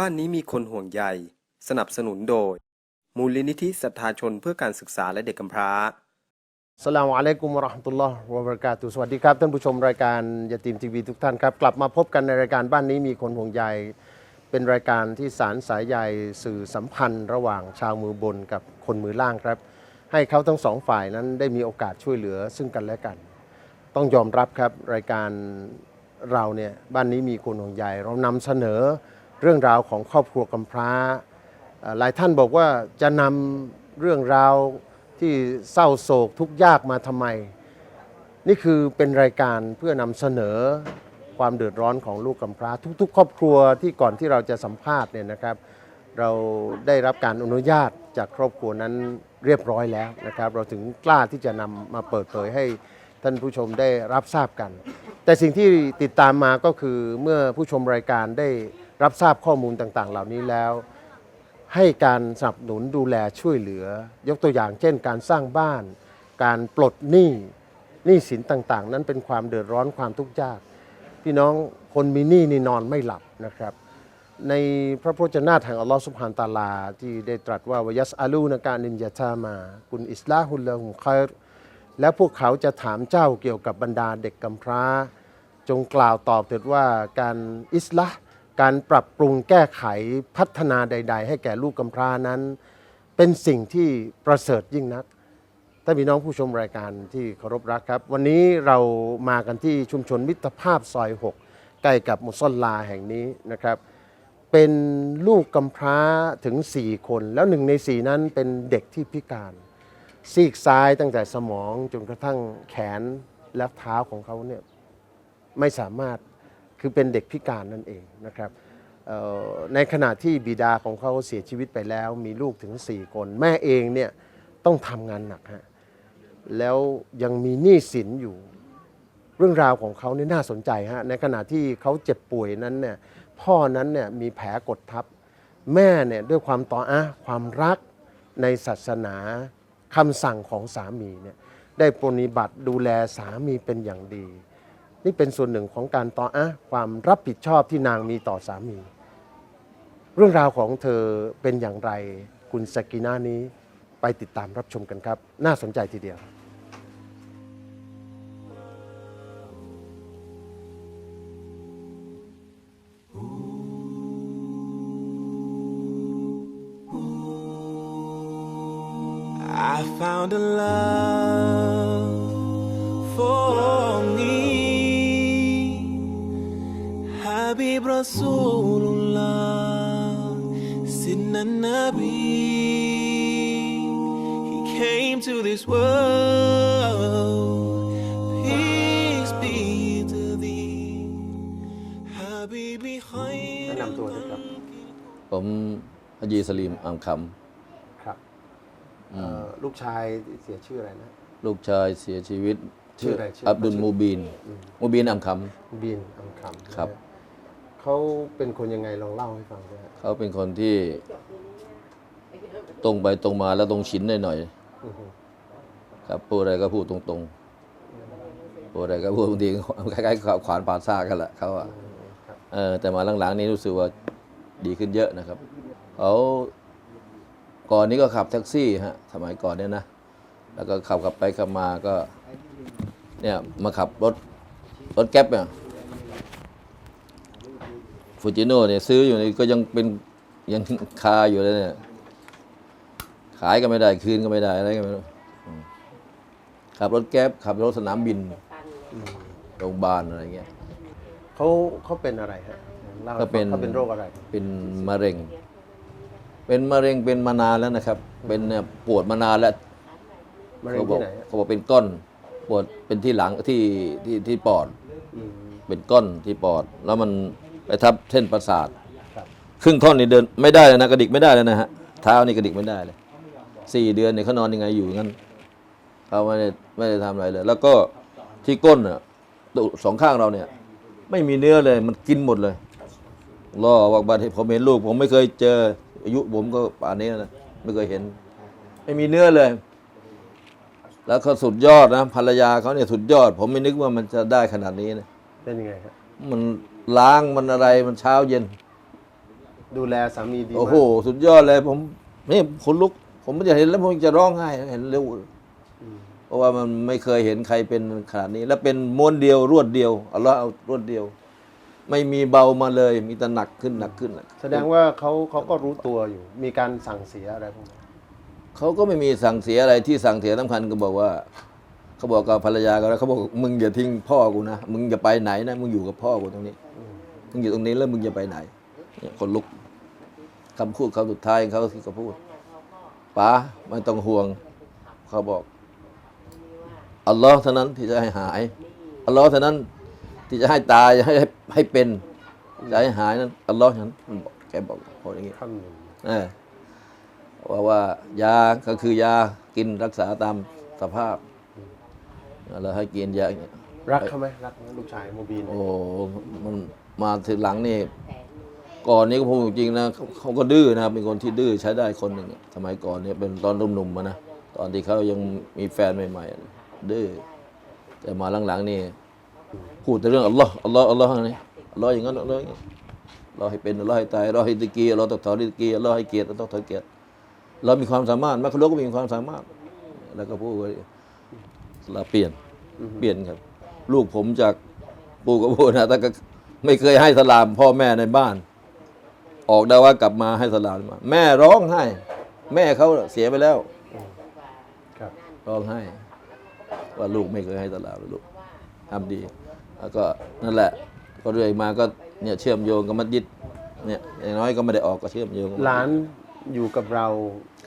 บ้านนี้มีคนห่วงใย สนับสนุนโดย มูลนิธิศรัทธาชนเพื่อการศึกษาและเด็กกำพร้าสลามอะลัยกุมวะราะห์มตุลลอฮ์วะบะเราะกาตุสวัสดีครับท่านผู้ชมรายการยาตีมทีวีทุกท่านครับ กลับมาพบกันในรายการบ้านนี้มีคนห่วงใย เป็นรายการที่สารสายใยสื่อสัมพันธ์ระหว่างชาวมือบนกับคนมือล่างครับ ให้เขาทั้งสองฝ่ายนั้นได้มีโอกาสช่วยเหลือซึ่งกันและกัน ต้องยอมรับครับรายการเราเนี่ยบ้านนี้มีคนห่วงใยเรานำเสนอ เรื่องราวของครอบครัวกำพร้า หลายท่านบอกว่าจะนำเรื่องราวที่เศร้าโศกทุกยากมาทำไม นี่คือเป็นรายการเพื่อนำเสนอความเดือดร้อนของลูกกำพร้า ทุก ๆ ครอบครัวที่ก่อนที่เราจะสัมภาษณ์เนี่ยนะครับ เราได้รับการอนุญาตจากครอบครัวนั้นเรียบร้อยแล้วนะครับ เราถึงกล้าที่จะนำมาเปิดเผยให้ท่านผู้ชมได้รับทราบกัน แต่สิ่งที่ติดตามมาก็คือเมื่อผู้ชมรายการได้ รับทราบข้อมูลต่างๆ เหล่านี้แล้ว ให้การสนับสนุนดูแลช่วยเหลือ ยกตัวอย่างเช่น การสร้างบ้าน การปลดหนี้หนี้สินต่างๆ นั้นเป็นความเดือดร้อนความทุกข์ยาก พี่น้องคนมีหนี้นี่นอนไม่หลับนะครับ ในพระพจนาถแห่งอัลลอฮฺสุบฮานตาลา ที่ได้ตรัสว่าวยัสอาลูนการนินยาตามากุนอิสลาฮุลละหุมคอยรและพวกเขาจะถามเจ้าเกี่ยวกับบรรดาเด็กกำพร้า จงกล่าวตอบเถิดว่าการอิสลาห์ การปรับปรุงแก้ไขพัฒนาใด ๆ ให้แก่ลูกกำพร้านั้น เป็นสิ่งที่ประเสริฐยิ่งนักท่านพี่น้องผู้ชมรายการที่เคารพรักครับ วันนี้เรามากันที่ชุมชนมิตรภาพซอย 6 ใกล้กับมุสลาแห่งนี้นะครับ เป็นลูกกำพร้าถึง 4 คน แล้วหนึ่งใน 4 นั้นเป็นเด็กที่พิการ ซีกซ้ายตั้งแต่สมองจนกระทั่งแขนและเท้าของเขาเนี่ยไม่สามารถ คือเป็นเด็กพิการนั่นเองนะครับในขณะที่บิดาของเขาเสียชีวิตไปแล้ว มีลูกถึง 4 คน แม่เองเนี่ยต้องทำงานหนักฮะแล้วยังมีหนี้สินอยู่เรื่องราวของเขานี่น่าสนใจฮะในขณะที่เขาเจ็บป่วยนั้นเนี่ยพ่อนั้นเนี่ยมีแผลกดทับ แม่เนี่ยด้วยความต่ออะความรักในศาสนาคำสั่งของสามีเนี่ยได้ปฏิบัติดูแลสามีเป็นอย่างดี นี่เป็นส่วนหนึ่งของการต่ออะความรับผิดชอบที่นางมีต่อสามี เรื่องราวของเธอเป็นอย่างไร คุณสกินานี้ไปติดตามรับชมกันครับ น่าสนใจทีเดียว I found a love for me Habib Rasulullah Sidna Nabi He came to this world Peace be to thee Habibi แนะนำตัวด้วยครับผมฮาจีสลีมอัมคครับเอ่อลูกชายเสียชื่ออะไรนะำลูกชายเสียชีวิตชื่ออะไรชื่อ อับดุลมูบีน มูบีนอัมคบีนอังคำครับ เขาเป็นคนยังไงลองเล่าให้ฟังด้วยฮะำเขาเป็นคนที่ตรงไปตรงมาแล้วตรงฉินหน่อยอือฮึๆครับพูดอะไรก็พูดตรงๆพูดอะไรก็พูดบางทีคล้ายๆขวานผ่าซ่ากกันแหละเขาอะ ครับเออแต่มาหลังๆนี้รู้สึกว่าดีขึ้นเยอะนะครับเขาก่อนนี้ก็ขับแท็กซี่ฮะสมัยก่อนเนี่ยนะ แล้วก็ขับขับไปขับมาก็ เนี่ยมาขับรถรถแก๊ปเนี่ย ฟูจิโน่เนี่ยซื้ออยู่นี่ก็ยังเป็นยังคาอยู่เลยเนี่ยขายก็ไม่ได้คืนก็ไม่ได้อะไรก็ไม่รู้อืมขับรถแก๊ปขับรถสนามบินโรงพยาบาลอะไรเงี้ยเขาเขาเป็นอะไรฮะล่าให้ก็เป็นฟังเขาเป็นโรคอะไร เป็นมะเร็ง เป็นมะเร็งเป็นมานานแล้วนะครับ เป็นเนี่ยปวดมานานแล้วมะเร็งเขาบอกที่ไหนฮะเขาบอกเป็นก้อน ปวดเป็นที่หลังที่ที่ที่ปอด อืมเป็นก้อนที่ปอด แล้วมัน ไปทับเส้นประสาทครึ่งท่อนนี่เดินไม่ได้เลยนะกระดิกไม่ได้เลยนะฮะเท้านี่กระดิกไม่ได้เลยสี่เดือนเนี่ยเขานอนยังไงอยู่งั้นเขาไม่ได้ไม่ได้ทำอะไรเลย แล้วก็ที่ก้นอะตุสองข้างเราเนี่ย ไม่มีเนื้อเลยมันกินหมดเลยล่อวักบัตผมเห็นลูก ผมไม่เคยเจออายุผมก็ป่านนี้นะไม่เคยเห็น ไม่มีเนื้อเลย แล้วเขาสุดยอดนะภรรยาเขาเนี่ยสุดยอด ผมไม่นึกว่ามันจะได้ขนาดนี้นะเป็นยังไงครับมัน ล้างมันอะไรมันเช้าเย็น ดูแลสามีดีมากโอ้โห สุดยอดเลยผมนี่คนลุก ผมไม่จะเห็นแล้วผมจะร้องไห้เห็นเร็วเพราะว่ามันไม่เคยเห็นใครเป็นขนาดนี้ แล้วเป็นม้วนเดียวรวดเดียวอัลลอฮ์เอารวดเดียว ไม่มีเบามาเลย มีแต่หนักขึ้นหนักขึ้นหนักขึ้น แสดงว่าเขาเขาก็รู้ตัวอยู่ มีการสั่งเสียอะไรพวกนี้เขาก็ไม่มีสั่งเสียอะไรที่สั่งเสียสำคัญก็บอกว่า เขาบอกกับภรรยาเขาแล้วเขาบอกมึงอย่าทิ้งพ่อกูนะมึงอย่าไปไหนนะมึงอยู่กับพ่อกูตรงนี้มึงอยู่ตรงนี้แล้วมึงอย่าไปไหนเนี่ยคนลุกคำพูดเขาสุดท้ายของเขาที่เขาพูดป๋าไม่ต้องห่วง เขาบอกอัลลอฮ์เท่านั้นที่จะให้หายอัลลอฮ์เท่านั้นที่จะให้ตายให้ให้ให้เป็นจะให้หายนั้นอัลลอฮ์เท่านั้นมันบอกแกบอกบอกอย่างนี้คำหนึ่งเออว่าว่ายาก็คือยากินรักษาตามสภาพ เราให้กินยาอย่างเงี้ยรักเขาไหมรักไหมลูกชายโมบีนโอ้มันมาถึงหลังนี่ก่อนนี้ก็พูดจริงๆนะเขาเขาก็ดื้อนะครับเป็นคนที่ดื้อใช้ได้คนหนึ่งอะสมัยก่อนเนี่ยเป็นตอนหนุ่มๆมานะตอนที่เขายังมีแฟนใหม่ๆอะดื้อแต่มาหลังๆนี่พูดแต่เรื่องอัลลอฮ์อัลลอฮ์อัลลอฮ์นี่อัลลอฮ์อย่างนั้นอัลลอฮ์อย่างนี้อัลลอฮ์ให้เป็นอัลลอฮ์ให้ตายอัลลอฮ์ให้ตะกี้อัลลอฮ์ต้องถอนตะกี้อัลลอฮ์ให้เกียรติอัลลอฮ์ต้องถอนเกียรติเรามีความสามารถแม่คลุกก็มีความสามารถ แล้วก็พูดว่า เราเปลี่ยนเปลี่ยนครับ ลูกผมจากปู่กับปู่นะแต่ก็ไม่เคยให้สลามพ่อแม่ในบ้าน ออกได้ว่ากลับมาให้สลามมาแม่ร้องไห้ แม่เขาเสียไปแล้วครับร้องไห้ ว่าลูกไม่เคยให้สลามลูกทำดี แล้วก็นั่นแหละ ก็เรื่อยมาก็เนี่ยเชื่อมโยงกับมัสยิดเนี่ยอย่างน้อยก็ไม่ได้ออกก็เชื่อมโยงกับมัสยิด หลานอยู่กับเรา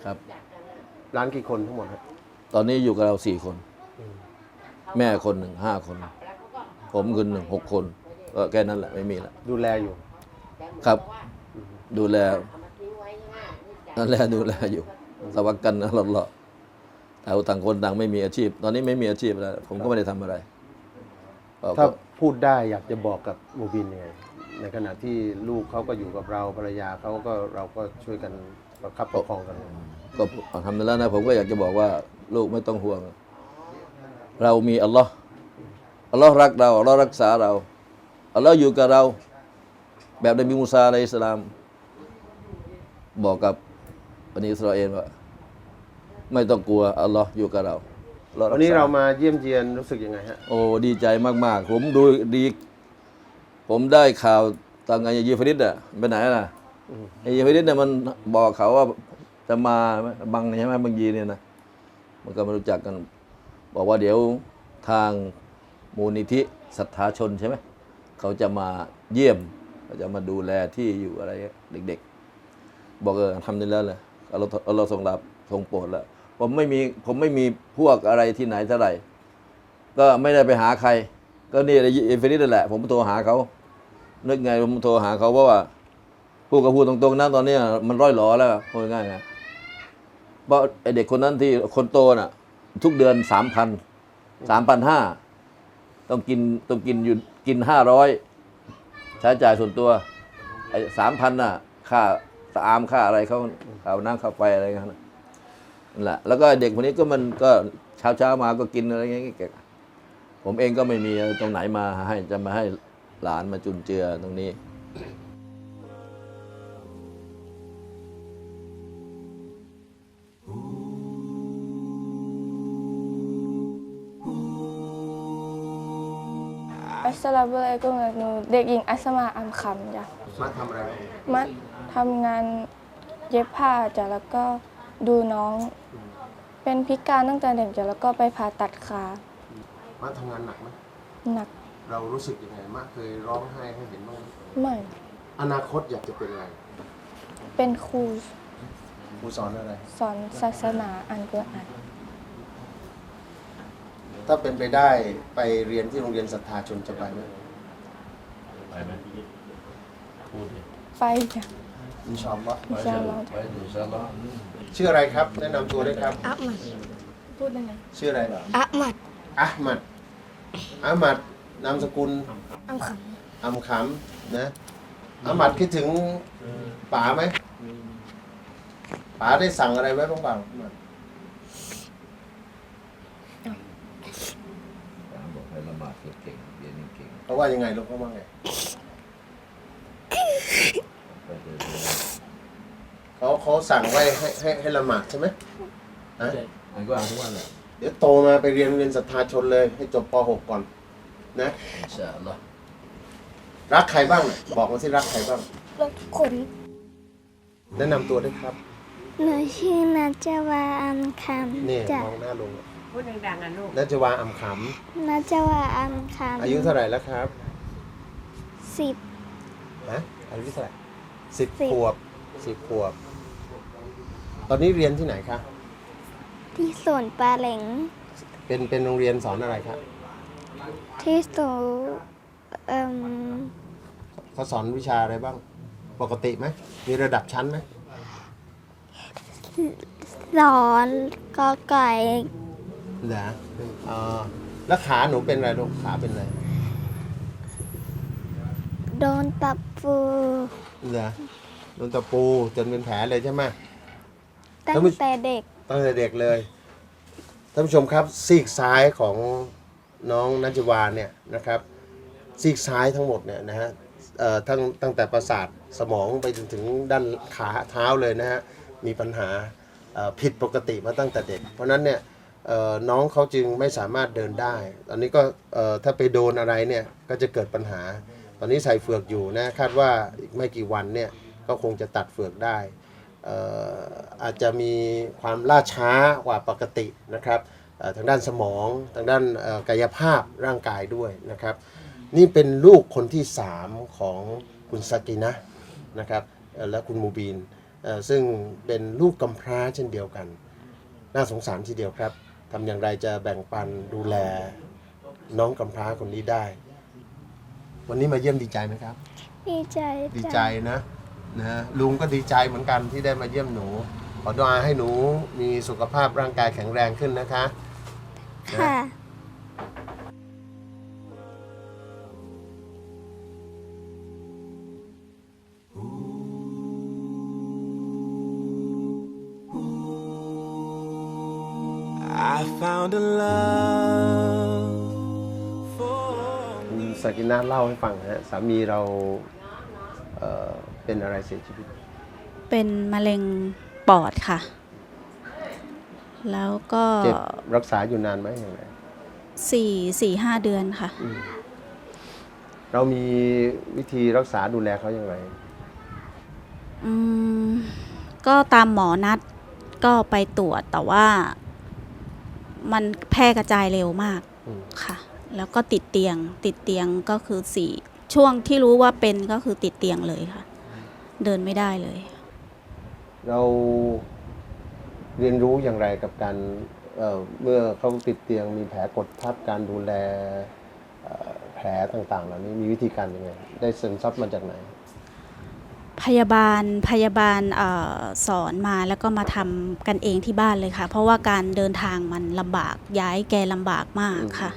ครับหลานกี่คนทั้งหมดครับตอนนี้อยู่กับเราสี่คน แม่คนหนึ่งห้าคน ผมคนหนึ่งหกคนก็แค่นั้นแหละไม่มีละดูแลอยู่ ครับ ดูแลนั่นแหละดูแลอยู่สวักกันนะหล่อๆแต่ต่างคนต่างไม่มีอาชีพ ตอนนี้ไม่มีอาชีพแล้ว ผมก็ไม่ได้ทำอะไรก็ถ้าก็พูดได้อยากจะบอกกับโมบินยังไงในขณะที่ลูกเขาก็อยู่กับเราภรรยาเขาก็เราก็ช่วยกันประคับประคองกัน ก็ทำแล้วนะผมก็อยากจะบอกว่าลูกไม่ต้องห่วง เรามีอัลลอฮ์อัลลอฮ์รักเราอัลลอฮ์รักษาเราอัลลอฮ์อยู่กับเรา แบบนบีมูซาอะลัยฮิสสลาม บอกกับบันิอิสราเอลว่าไม่ต้องกลัวอัลลอฮ์อยู่กับเราอัลลอฮ์กษวันนี้เรามาเยี่ยมเยียนรู้สึกยังไงฮะโอ้ดีใจมากๆ ผมดูดี ผมได้ข่าวตอนไงยีฟริดอะไปไหนล่ะไอ้ยีฟริดเนี่ยมันบอกเขาว่าจะมาบังใช่ไหมบางยีเนี่ยนะมันก็มารู้จักกัน บอกว่าเดี๋ยวทางมูลนิธิศรัทธาชนใช่ไหมเขาจะมาเยี่ยมเขาจะมาดูแลที่อยู่อะไรเด็ก ๆ บอกเออทำได้แล้วเลยเราเราทรงรับทรงโปรดแล้วผมไม่มีผมไม่มีพวกอะไรที่ไหนเท่าไหร่ ก็ไม่ได้ไปหาใคร ก็นี่เอฟเฟนี่นั่นแหละ ผมโทรหาเขานึกไงผมโทรหาเขาเพราะว่าพูดกับพูดตรงๆนะตอนนี้มันร้อยหลอแล้วพูดง่ายนะเพราะไอเด็กคนนั้นที่คนโตน่ะ ทุกเดือนสามพันสามพันห้าต้องกินต้องกินอยู่กินห้าร้อยใช้จ่ายส่วนตัวไอ้สามพันน่ะค่าสะอามค่าอะไรเขาค่าน้ำค่าไฟอะไรกันนะนั่นแหละแล้วก็เด็กคนนี้ก็มันก็เช้าเช้ามาก็กินอะไรอย่างเงี้ยผมเองก็ไม่มีตรงไหนมาให้จะมาให้หลานมาจุนเจือตรงนี้ สสลามุอะลัยกุมกับหนูเด็กหญิงอัสมาอัมคำจ้ะมาทำอะไรมาทำงานเย็บผ้าจ้ะแล้วก็ดูน้อง เป็นพิการตั้งแต่เด็กจ้ะแล้วก็ไปผ่าตัดขามาทำงานหนักไหมหนักเรารู้สึกยังไงมาเคยร้องไห้ให้เห็นบ้างไหมไม่อนาคตอยากจะเป็นอะไร เป็นครูครูสอนอะไร สอนศาสนาอันกุรอาน ถ้าเป็นไปได้ไปเรียนที่โรงเรียนศรัทธาชนจะไปไหมไปจ้ะอินชาอัลลอฮ์อินชาอัลลอฮ์ไปอินชาอัลลอฮ์ชื่ออะไรครับ แนะนำตัวด้วยครับ อัพมัดพูดยังไงชื่ออะไรอัพมัดอัหมัดอัหมัดนามสกุลอัมขอัมขำนะอัหมัดคิดถึงป๋าไหมป๋าได้สั่งอะไรไว้บ้างเปล่าอัหมัด บอกให้ละหมาดเก่งเรียน เก่งเขาว่ายังไงลูกเขาว่าไงไปเรียนเขาเขาสั่งไว้ให้ให้ให้ละหมาดใช่ไหมฮะมันก็อ่านทุกวันแหละเดี๋ยวโตมาไปเรียนโรงเรียนศรัทธาชนเลย ให้จบป .6 ก่อน นะอินชาอัลลอฮ์รักใครบ้างน่ะบอกมาสิรักใครบ้างำรถขนแนะนำตัวด้วยครับ หนูชื่อนัจวาอัมคนี่ำจากมองหน้าลุง พูดดังๆอะลูกนัจวาอัมขนัจวาอัมคำอายุเท่าไหร่แล้วครับำสิบนะอายุเท่าไหร่สิบสิบ ขวบสิบขวบ ตอนนี้เรียนที่ไหนคะที่สวนปลาเหลงเป็นเป็นโรงเรียนสอนอะไรครับที่สูเอ่มเขาสอนวิชาอะไรบ้าง ปกติไหมมีระดับชั้นไหมสอนกอไก่ เหรอเออแล้วขาหนูเป็นอะไรลูกขาเป็นอะไรโดนตับปูเหรอโดนตะปูจนเป็นแผลเลยใช่ไหม ตั้แล้วงมันแต่เด็ก ตั้งแต่เด็กเลยท่านผู้ชมครับซีกซ้ายของน้องนัจวานเนี่ยนะครับซีกซ้ายทั้งหมดเนี่ยนะฮะเอ่อทั้งตั้งแต่ประสาทสมองไปจนถึงด้านขาเท้าเลยนะฮะมีปัญหาเอ่อผิดปกติมาตั้งแต่เด็ก เพราะฉะนั้นเนี่ยเอ่อ น้องเขาจึงไม่สามารถเดินได้ ตอนนี้ก็ถ้าไปโดนอะไรเนี่ยก็จะเกิดปัญหา ตอนนี้ใส่เฟือกอยู่นะคาดว่าอีกไม่กี่วันเนี่ยก็คงจะตัดเฟือกได้อ่อาจจะมีความล่าช้ากว่าปกตินะครับทางด้านสมองทางด้านกายภาพร่างกายด้วยนะครับ นี่เป็นลูกคนที่ 3 ของคุณสกินะนะครับและคุณมูบีนซึ่งเป็นลูกกำพร้าเช่นเดียวกัน น่าสงสารทีเดียวครับ ทำอย่างไรจะแบ่งปันดูแลน้องกำพร้าคนนี้ได้ วันนี้มาเยี่ยมดีใจไหมครับ ดีใจดีจังใจนะนะลุงก็ดีใจเหมือนกันที่ได้มาเยี่ยมหนู ขอดอาให้หนูมีสุขภาพร่างกายแข็งแรงขึ้นนะคะ ค่ะ I found a love for คุณสกินาเล่าให้ฟังนะฮะสามีเราเอ่อเป็นอะไรเสียชีวิต เป็นมะเร็งปอดค่ะ แล้วก็เจ็บรักษาอยู่นานไหมอย่างไรสี่สี่ห้าเดือนค่ะ เรามีวิธีรักษาดูแลเขาอย่างไร อืม ก็ตามหมอนัดก็ไปตรวจแต่ว่า มันแพร่กระจายเร็วมากอืม ค่ะ แล้วก็ติดเตียง ติดเตียงก็คือสี่ช่วงที่รู้ว่าเป็นก็คือติดเตียงเลยค่ะ เดินไม่ได้เลย เราเรียนรู้อย่างไรกับการเอ่อเมื่อเขาติดเตียงมีแผลกดทับการดูแลเอ่อแผลต่างๆ เหล่านี้มีวิธีการยังไง ได้ซึมซับมาจากไหน พยาบาลพยาบาลเออสอนมาแล้วก็มาทำกันเองที่บ้านเลยค่ะ เพราะว่าการเดินทางมันลำบากย้ายแกลำบากมากค่ะ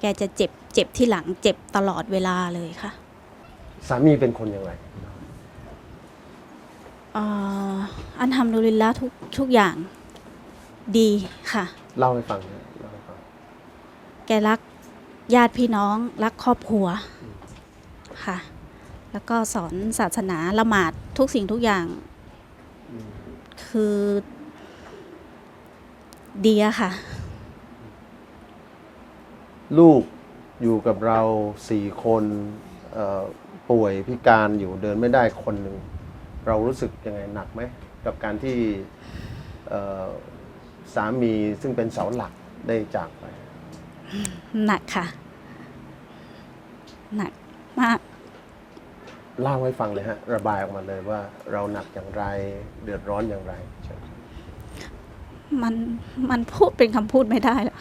แกจะเจ็บเจ็บที่หลังเจ็บตลอดเวลาเลยค่ะ สามีเป็นคนอย่างไรเอ่ออันทำดุลิลละทุกทุกอย่างดีค่ะ เล่าให้ฟังนะเล่าให้ฟัง แกรักญาติพี่น้องรักครอบครัวค่ะ แล้วก็สอนศาสนาละหมาดทุกสิ่งทุกอย่าง คือดีอะค่ะ ลูกอยู่กับเราสี่คนเอ่อป่วยพิการอยู่เดินไม่ได้คนหนึ่ง เรารู้สึกยังไงหนักไหม กับการที่เอ่อสามีซึ่งเป็นเสาหลักได้จากไป หนักค่ะ หนักมาก เล่าให้ฟังเลยฮะ ระบายออกมาเลยว่าเราหนักอย่างไร เดือดร้อนอย่างไรเชิญมันมันพูดเป็นคำพูดไม่ได้แล้ว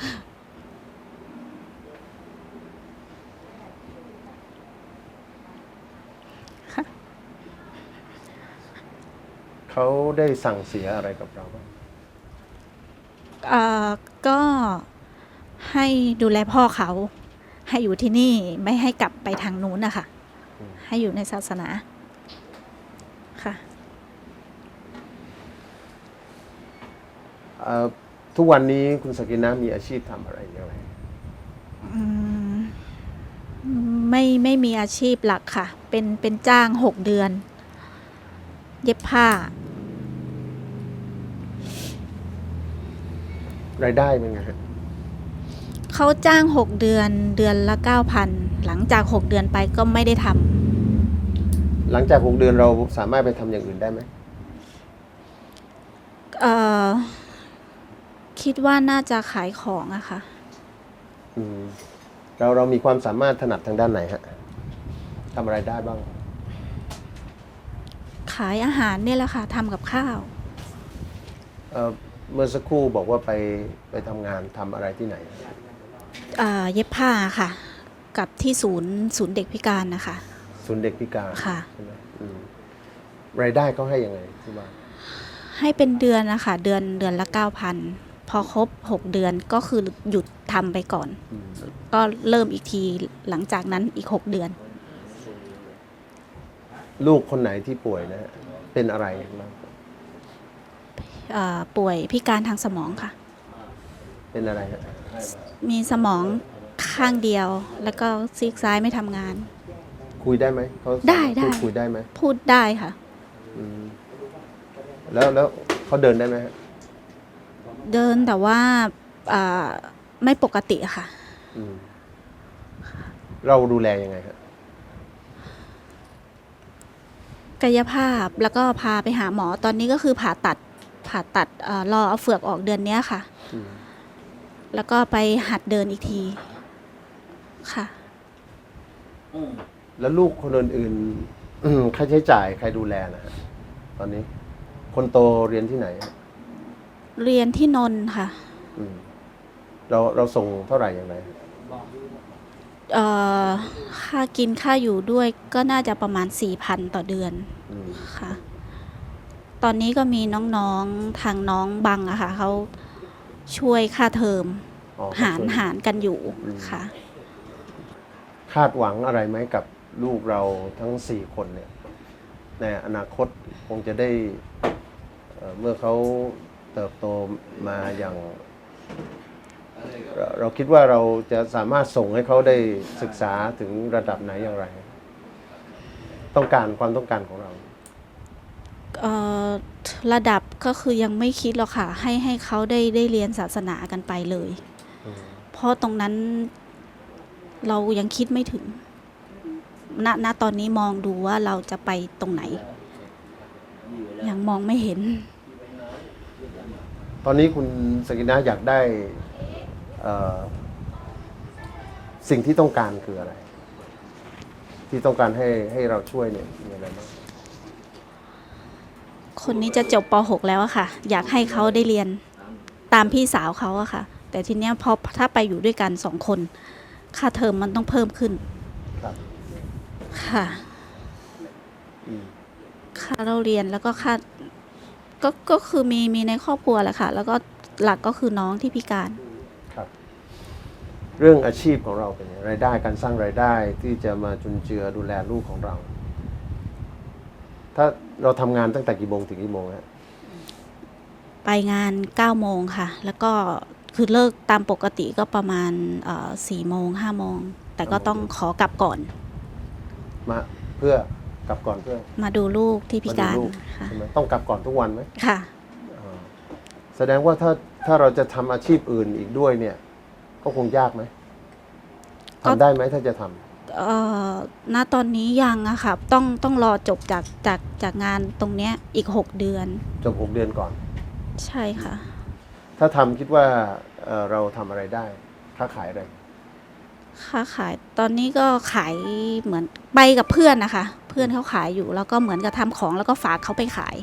เขาได้สั่งเสียอะไรกับเราบ้างเอ่อก็ให้ดูแลพ่อเขา ให้อยู่ที่นี่ไม่ให้กลับไปทางนู้นนะคะ ให้อยู่ในศาสนาค่ะเอ่อทุกวันนี้คุณสกินะมีอาชีพทำอะไรอย่างไรอืมไม่ไม่มีอาชีพหลักค่ะ เป็นเป็นจ้างหกเดือน เย็บผ้า รายได้เป็นไงฮะเขาจ้างหกเดือนเดือนละเก้าพันหลังจากหกเดือนไปก็ไม่ได้ท หลังจากหกเดือนเราสามารถไปทำอย่างอื่นได้ไหมำเอ่อคิดว่าน่าจะขายของอะค่ะ อืมเราเรามีความสามารถถนัดทางด้านไหนฮะทำอะไรได้บ้าง ขายอาหารเนี่ยแหละค่ะทำกับข้าว เอ่อเมื่อสักครู่บอกว่าไปไปทำงานทำอะไรที่ไหน เอ่อเย็บผ้าค่ะ กับที่ศูนย์ศูนย์เด็กพิการนะคะ ศูนย์เด็กพิการค่ะ ใช่ไหมอืมรายได้เขาให้ยังไงที่บ้านให้เป็นเดือนนะคะเดือนเดือนละเก้าพันพอครบหกเดือนก็คือหยุดทำไปก่อน อืมก็เริ่มอีกทีหลังจากนั้นอีกหกเดือน ลูกคนไหนที่ป่วยนะฮะเป็นอะไรบ้างเอ่อป่วยพิการทางสมองค่ะ เป็นอะไรฮะมีสมองข้างเดียว แล้วก็ซีกซ้ายไม่ทำงาน คุยได้ไหมเขาได้ได้ พูคุยได้ไหมพูดได้ค่ะ อืมแล้วแล้วเขาเดินได้ไหมฮะเดินแต่ว่าอ่าไม่ปกติอะค่ะ อืม เราดูแลยังไงฮะกายภาพแล้วก็พาไปหาหมอตอนนี้ก็คือผ่าตัดผ่าตัดเอ่อรอเอาเฟือกออกเดือนเนี้ยค่ะ อืมแล้วก็ไปหัดเดินอีกทีค่ะ แล้วลูกคนอื่นๆอืมค่าใช้จ่ายใครดูแลนะฮะตอนนี้ คนโตเรียนที่ไหนฮะเรียนที่นนท์ค่ะอืมเราเราส่งเท่าไหร่อย่างไรฮะเอ่อค่ากินค่าอยู่ด้วยก็น่าจะประมาณ4ี่พันต่อเดือนอืมค่ะ ตอนนี้ก็มีน้องๆทางน้องบังอะค่ะเขาช่วยค่าเทอมอ๋อหารส่วน หารกันอยู่อืม ค่ะ คาดหวังอะไรไหมกับ ลูกเราทั้งสี่คนเนี่ยในอนาคตคงจะได้เอ่อเมื่อเขาเติบโตมาอย่างเราเราคิดว่าเราจะสามารถส่งให้เขาได้ศึกษาถึงระดับไหนอย่างไร ต้องการความต้องการของเราเอ่อระดับก็คือยังไม่คิดหรอกค่ะ ให้ให้เขาได้ได้เรียนศาสนากันไปเลยอืมเพราะตรงนั้นเรายังคิดไม่ถึง ณณตอนนี้มองดูว่าเราจะไปตรงไหน ยังมองไม่เห็น ตอนนี้คุณสกินาอยากได้เอ่อสิ่งที่ต้องการคืออะไร ที่ต้องการให้ให้เราช่วยเนี่ยมีอะไรบ้างคนนี้จะจบป .6 แล้วอะค่ะ อยากให้เขาได้เรียนตามพี่สาวเขาอะค่ะ แต่ทีเนี้ยพอถ้าไปอยู่ด้วยกันสองคน ค่าเทอมมันต้องเพิ่มขึ้น ครับ ค่ะ อืมค่าเราเรียนแล้วก็ค่าก็ก็คือมีมีในครอบครัวแหละค่ะ แล้วก็หลักก็คือน้องที่พิการ ครับ เรื่องอาชีพของเราเป็นไงรายได้การสร้างรายได้ที่จะมาจุนเจือดูแลลูกของเรา ถ้าเราทำงานตั้งแต่กี่โมงถึงกี่โมงฮะไปงาน9โมงค่ะ แล้วก็คือเลิกตามปกติก็ประมาณสี่โมงห้าโมง แต่ก็ต้องขอกลับก่อน มาเพื่อกลับก่อนเพื่อมาดูลูกที่พิมาดูการลูกค่ะใช่ไหมต้องกลับก่อนทุกวันไหมค่ะ อ่าแสดงว่าถ้าถ้าเราจะทำอาชีพอื่นอีกด้วยเนี่ย ก็คงยากไหมก็ ทำได้ไหมถ้าจะทำเอ่อณตอนนี้ยังอะค่ะ ต้องต้องรอจบจากจากจากงานตรงเนี้ยอีก 6 เดือน จบหกเดือนก่อน ใช่ค่ะ ถ้าทำคิดว่าเอ่อเราทำอะไรได้ค้าขายอะไร ค้าขายตอนนี้ก็ขายเหมือนไปกับเพื่อนนะคะ เพื่อนเขาขายอยู่ แล้วก็เหมือนกับทำของแล้วก็ฝากเขาไปขาย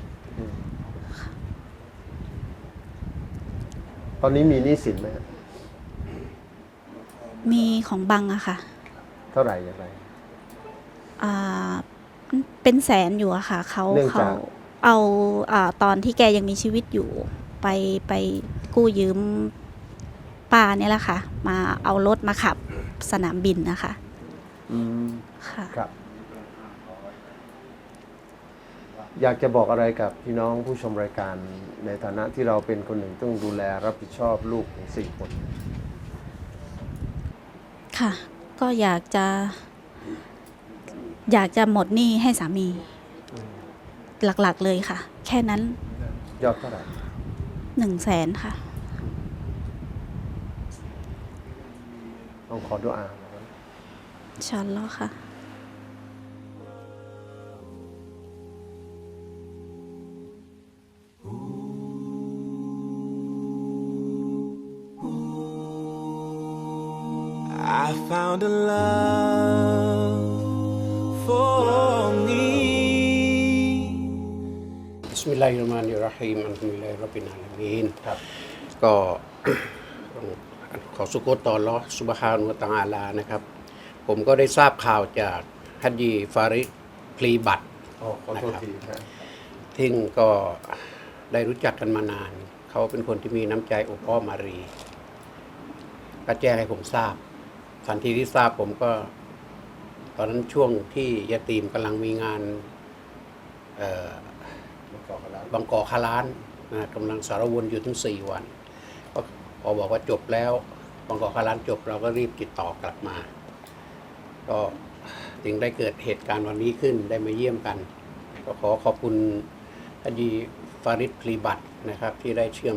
ตอนนี้มีหนี้สินไหมฮะมีของบังอะค่ะ เท่าไหร่อย่างไรอ่าเป็นแสนอยู่อะค่ะเขาเนื่องเขาจากเอาอาตอนที่แกยังมีชีวิตอยู่ ไปไปกู้ยืม ป้าเนี่ยแหละค่ะ มาเอารถมาขับสนามบินนะคะ อืมค่ะ ครับ อยากจะบอกอะไรกับพี่น้องผู้ชมรายการในฐานะที่เราเป็นคนหนึ่งต้องดูแลรับผิดชอบลูกถึงสี่คน ค่ะ ก็อยากจะ อยากจะหมดหนี้ให้สามี หลักๆเลยค่ะ แค่นั้นยอดเท่าไหร่หนึ่งแสนค่ะ ต้องขอดุอานะครับอินชาอัลลอฮ์ค่ะ I found a love for me. บิสมิลลาฮิรเราะห์มานิรเราะฮีมอัลฮัมดุลิลลาฮิร็อบบิลอาลามีนครับก็ ต้องขอสุโกตต่ออัลลอฮ์ซุบฮานุวะตะอาลานะครับ ผมก็ได้ทราบข่าวจากฮัจญีฟาริดพลีบัตอ๋อขอโทษทีนะที่ก็ได้รู้จักกันมานาน เขาเป็นคนที่มีน้ำใจอบอ้อมอารีก็แจ้งให้ผมทราบทันทีที่ทราบผมก็ ตอนนั้นช่วงที่ยาตีมกำลังมีงานเอ่อบางกอกคาร้านนะกำลังสารวนอยู่ถึงสี่วันก็ พอบอกว่าจบแล้วบางกอกคาร้านจบเราก็รีบติดต่อกลับมา ก็จึงได้เกิดเหตุการณ์วันนี้ขึ้นได้มาเยี่ยมกัน ก็ขอขอบคุณอดีฟาริดพลีบัตนะครับ ที่ได้เชื่อม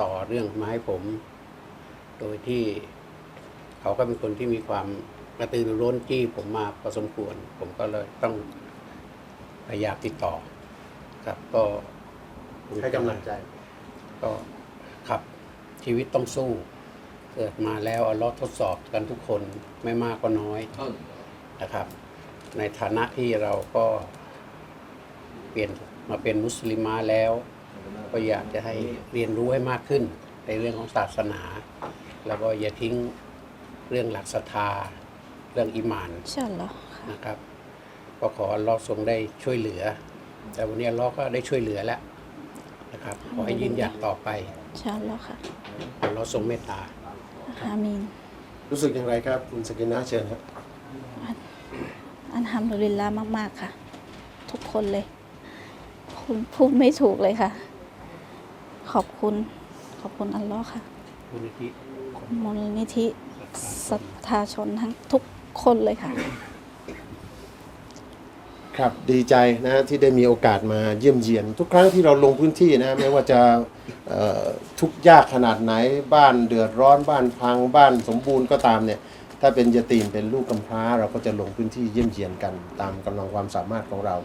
ต่อเรื่องมาให้ผม โดยที่เขาก็เป็นคนที่มีความกระตือรือร้นจี้ผมมาพอสมควร ผมก็เลยต้องพยายามติดต่อ ครับก็ให้กำลังใจ ก็ ชีวิตต้องสู้ เกิดมาแล้วอัลเลอฮ์ทดสอบกันทุกคนไม่มากก็น้อยนะครับ ในฐานะที่เราก็เปลี่ยนมาเป็นมุสลิมาแล้ว ก็อยากจะให้เรียนรู้ให้มากขึ้น ในเรื่องของศาสนา แล้วก็อย่าทิ้งเรื่องหลักศรัทธาเรื่องอิหมานอินชาอัลลอฮ์ค่ะนะครับ ก็ขออัลลอฮ์ทรงได้ช่วยเหลือ แต่วันนี้อัลลอฮ์ก็ได้ช่วยเหลือแล้ว นะครับ ขอให้ยืนหยัดต่อไปอินชาอัลลอฮ์ค่ะอัลลอฮ์ทรงเมตตา อามีนรู้สึกอย่างไรครับ คุณสกินนาเชิญครับอันฮัมดุลิลลาห์มาก ๆ ค่ะ ทุกคนเลย คุณพูดไม่ถูกเลยค่ะ ขอบคุณ ขอบคุณอัลลอฮ์ค่ะ มูลนิธิ มูลนิธิศรัทธาชนทั้งทุกคนเลยค่ะ ครับดีใจนะที่ได้มีโอกาสมาเยี่ยมเยียน ทุกครั้งที่เราลงพื้นที่นะไม่ว่าจะเอ่อทุกข์ยากขนาดไหนบ้านเดือดร้อนบ้านพังบ้านสมบูรณ์ก็ตามเนี่ยถ้าเป็นยาตีมเป็นลูกกำพร้า เราก็จะลงพื้นที่เยี่ยมเยียนกัน ตามกำลังความสามารถของเรา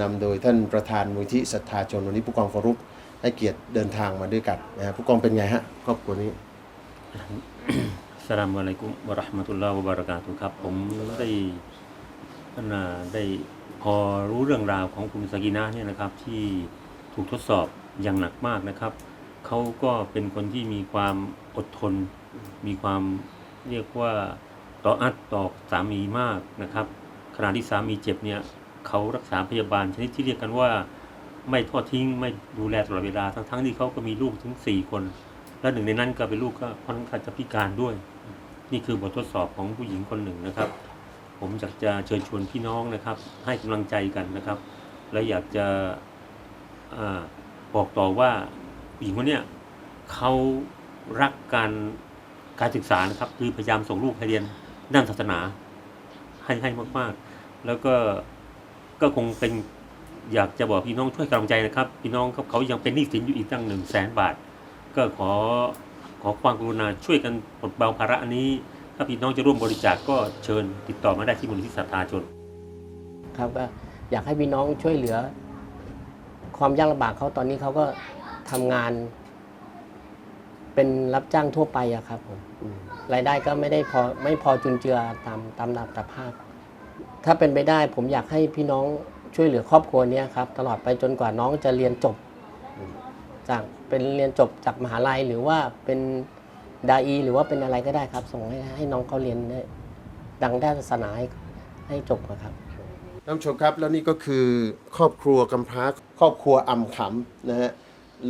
นำโดยท่านประธานมูลที่ศรัทธาชนวันนี้ผู้กองฟรุกให้เกียรติเดินทางมาด้วยกันนะฮะผู้กองเป็นไงฮะครอบครัวนี้ สลามอะลัยกุมวะเราะห์มะตุลลอฮ์วะบะเรากาตุฮ์ครับ ผมได้ท่านาได้ พอรู้เรื่องราวของคุณสกีนาเนี่ยนะครับที่ถูกทดสอบอย่างหนักมากนะครับ เขาก็เป็นคนที่มีความอดทน มีความเรียกว่าต่ออัดต่อสามีมากนะครับขณะที่สามีเจ็บเนี่ยเขารักษาพยาบาลชนิดที่เรียกกันว่าไม่ทอดทิ้งไม่ดูแลตลอดเวลาทั้งๆที่เขาก็มีลูกถึงสี่คน และหนึ่งในนั้นก็เป็นลูกก็ค่อนข้างจะพิการด้วย นี่คือบททดสอบของผู้หญิงคนหนึ่งนะครับ ผมอยากจะเชิญชวนพี่น้องนะครับ ให้กำลังใจกันนะครับ และอยากจะอบอกต่อว่าผู้หญิงคนเนี้ยเขารักการการศึกษานะครับ คือพยายามส่งลูกให้เรียนด้านศาสนา ให้ให้มากๆ แล้วก็ก็คงเป็นอยากจะบอกพี่น้องช่วยกำลังใจนะครับ พี่น้องครับเขายังเป็นหนี้สินอยู่อีกตั้งหนึ่งแสนบาท ก็ขอขอความกรุณาช่วยกันปลดเบาภาระอันนี้ ถ้าพี่น้องจะร่วมบริจาคก็เชิญติดต่อมาได้ที่มูลนิธิศรัทธาชน ครับก็อยากให้พี่น้องช่วยเหลือ ความยากลำบากเขาตอนนี้เขาก็ทำงาน เป็นรับจ้างทั่วไปอะครับผมอืมรายได้ก็ไม่ได้พอไม่พอจุนเจือตามตามระดับภาพ ถ้าเป็นไปได้ผมอยากให้พี่น้องช่วยเหลือครอบครัวเนี้ยครับตลอดไปจนกว่าน้องจะเรียนจบ จากเป็นเรียนจบจากมหาลัยหรือว่าเป็น ดาอีหรือว่าเป็นอะไรก็ได้ครับ ส่งให้ให้น้องเขาเรียนได้ดังด้านศาสนาให้ให้จบอะครับท่านผู้ชมครับแล้วนี่ก็คือครอบครัวกำพร้าครอบครัวอ่ำขำนะฮะ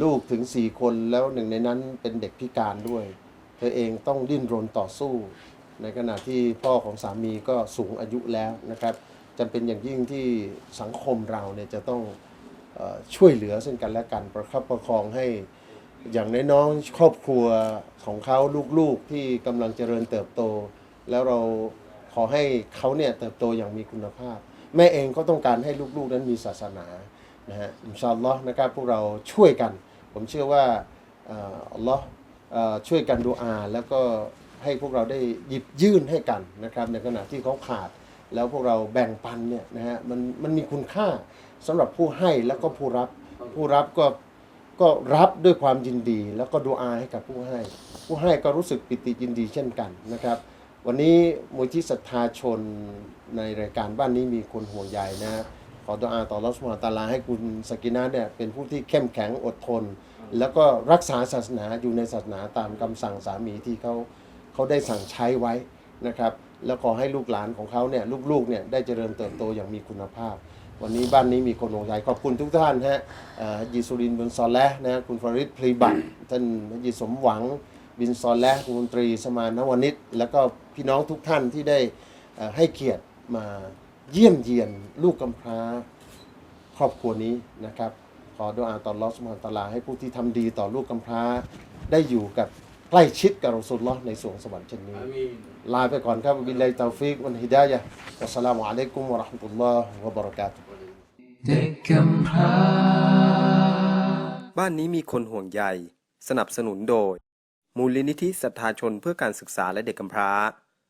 ลูกถึง 4 คนแล้วหนึ่งในนั้นเป็นเด็กพิการด้วย เธอเองต้องดิ้นรนต่อสู้ ในขณะที่พ่อของสามีก็สูงอายุแล้วนะครับจำเป็นอย่างยิ่งที่สังคมเราเนี่ยจะต้องช่วยเหลือซึ่งกันและกันประคับประคองให้ อย่างน้อยๆครอบครัวของเขาลูกๆที่กำลังเจริญเติบโต แล้วเราขอให้เขาเนี่ยเติบโตอย่างมีคุณภาพ แม่เองก็ต้องการให้ลูกๆนั้นมีศาสนานะฮะอินชาอัลลอฮ์นะครับพวกเราช่วยกัน ผมเชื่อว่าเอ่ออัลลอฮ์เอ่อช่วยกันดูอา แล้วก็ให้พวกเราได้หยิบยื่นให้กันนะครับในขณะที่เขาขาด แล้วพวกเราแบ่งปันเนี่ยนะฮะมันมันมีคุณค่าสำหรับผู้ให้แล้วก็ผู้รับ ผู้รับก็ ก็รับด้วยความยินดี แล้วก็ดูอาให้กับผู้ให้ ผู้ให้ก็รู้สึกปิติยินดีเช่นกันนะครับ วันนี้มูลที่ศรัทธาชนในรายการบ้านนี้มีคนห่วงใยนะขอดุอาต่อรัสมาตาลาให้คุณสกินาเนี่ยเป็นผู้ที่เข้มแข็งอดทน แล้วก็รักษาศาสนาอยู่ในศาสนาตามคำสั่งสามีที่เขาเขาได้สั่งใช้ไว้นะครับ แล้วขอให้ลูกหลานของเขาเนี่ยลูกๆเนี่ยได้เจริญเติบโตอย่างมีคุณภาพ วันนี้บ้านนี้มีคนห่วงใยขอบคุณทุกท่านฮะเอ่อฮัจยีสุรินทร์บุญซอลและนะฮะคุณฟาริดพลีบัตท่านฮัจยีสมหวังบินซอลและคุณมนตรีสมานนวนิชแล้วก็พี่น้องทุกท่านที่ได้เอ่อให้เกียรติมาเยี่ยมเยียนลูกกำพร้าครอบครัวนี้นะครับ ขอดุอาต่อลอสมานตะลาให้ผู้ที่ทำดีต่อลูกกำพร้าได้อยู่กับใกล้ชิดกับรอสูลลอฮ์ในสวงสวรรค์เช่นนี้ ลาไปก่อนครับบิลลาฮิตาวฟิกวันฮิดายะห์วัสสลามุอะลัยกุมวะเราะห์มะตุลลอฮ์วะบะเราะกาตุฮ์ เด็กกำพร้า บ้านนี้มีคนห่วงใย สนับสนุนโดย มูลนิธิสัทธาชนเพื่อการศึกษาและเด็กกำพร้า